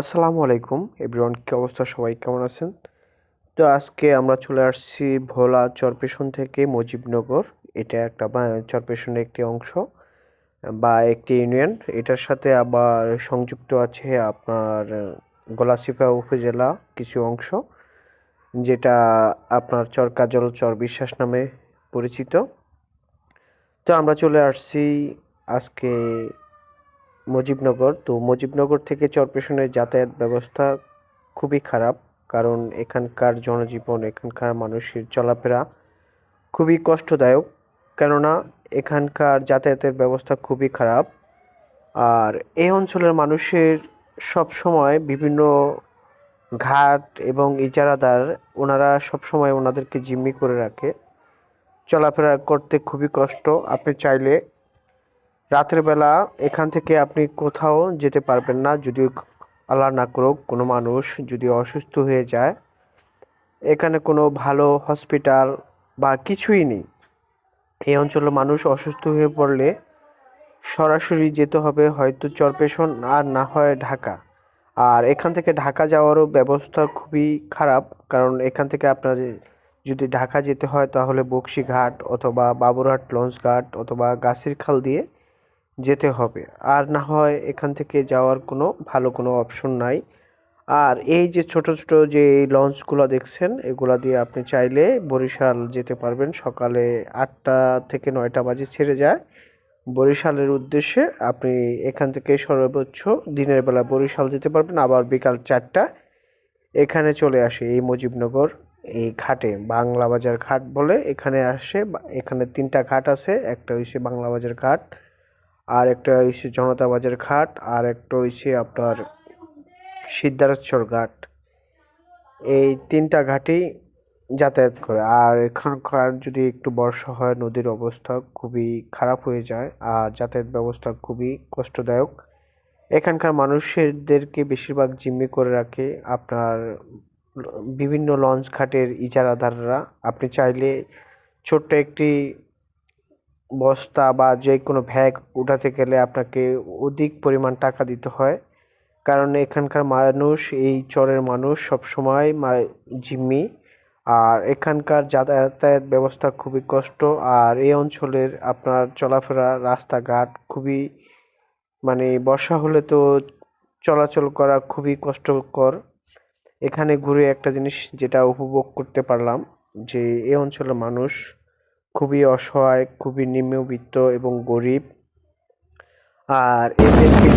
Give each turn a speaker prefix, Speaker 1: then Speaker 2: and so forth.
Speaker 1: আসসালামু আলাইকুম, এভরিওয়ান কী অবস্থা? সবাই কেমন আছেন? তো আজকে আমরা চলে আসছি ভোলা চরপেশন থেকে মুজিবনগর। এটা একটা চরপেশনের একটি অংশ বা একটি ইউনিয়ন। এটার সাথে আবার সংযুক্ত আছে আপনার গলাচিপা উপজেলা কিছু অংশ, যেটা আপনার চর কাজল চর বিশ্বাস নামে পরিচিত। তো আমরা চলে আসছি আজকে মুজিবনগর। তো মুজিবনগর থেকে চরপেশনের যাতায়াত ব্যবস্থা খুবই খারাপ, কারণ এখানকার জনজীবন, এখানকার মানুষের চলাফেরা খুবই কষ্টদায়ক। কেননা এখানকার যাতায়াতের ব্যবস্থা খুবই খারাপ। আর এই অঞ্চলের মানুষের সব সময় বিভিন্ন ঘাট এবং ইজারাদার, ওনারা সব সময় ওনাদেরকে জিম্মি করে রাখে। চলাফেরা করতে খুবই কষ্ট। আপনি চাইলে রাতের বেলা এখান থেকে আপনি কোথাও যেতে পারবেন না যদি আল্লাহ না করুক, কোনো মানুষ যদি অসুস্থ হয়ে যায়, এখানে কোনো ভালো হসপিটাল বা কিছুই নেই। এই অঞ্চলের মানুষ অসুস্থ হয়ে পড়লে সরাসরি যেতে হবে হয়তো চরপেশন আর না হয় ঢাকা। আর এখান থেকে ঢাকা যাওয়ারও ব্যবস্থা খুবই খারাপ, কারণ এখান থেকে আপনার যদি ঢাকা যেতে হয় তাহলে বক্সিঘাট অথবা বাবুরহাট লঞ্চ ঘাট অথবা গাছির খাল দিয়ে যেতে হবে। আর না হয় এখান থেকে যাওয়ার কোনো ভালো কোনো অপশন নাই। আর এই যে ছোট ছোট যে লঞ্চগুলো দেখছেন, এগুলা দিয়ে আপনি চাইলে বরিশাল যেতে পারবেন। সকালে আটটা থেকে নয়টা বাজে ছেড়ে যায়। বরিশালের উদ্দেশ্যে আপনি এখান থেকে সর্বোচ্চ দিনের বেলা বরিশাল যেতে পারবেন, আবার বিকাল চারটা এখানে চলে আসে এই মুজিবনগর এই ঘাটে। বাংলা বাজার ঘাট বলে এখানে আসে এখানে তিনটা ঘাট আছে, একটা হচ্ছে বাংলা বাজার ঘাট আর একটা হচ্ছে জনতা বাজার ঘাট, আর একটা হচ্ছে আপনার সিদ্ধার্থর ঘাট। এই তিনটা ঘাটেই যাতায়াত করে। আর এখানকার যদি একটু বর্ষা হয়, নদীর অবস্থা খুবই খারাপ হয়ে যায়, আর যাতায়াত ব্যবস্থা খুবই কষ্টদায়ক। এখানকার মানুষদেরকে বেশিরভাগ জিম্মি করে রাখে আপনার বিভিন্ন লঞ্চ ঘাটের ইজারাদাররা। আপনি চাইলে ছোট্ট একটি বস্তা বা যে কোনো ভ্যাগ উঠাতে গেলে আপনাকে অধিক পরিমাণ টাকা দিতে হয়। কারণ এখানকার মানুষ, এই চরের মানুষ সবসময় জিম্মি। আর এখানকার যাতায়াত ব্যবস্থা খুবই কষ্ট। আর এই অঞ্চলের আপনার চলাফেরা, রাস্তাঘাট খুবই মানে বর্ষা হলে তো চলাচল করা খুবই কষ্টকর। এখানে ঘুরে একটা জিনিস যেটা উপভোগ করতে পারলাম যে, এই অঞ্চলের মানুষ খুবই অসহায় খুবই নিম্নবিত্ত এবং গরিব। আর এদেরকে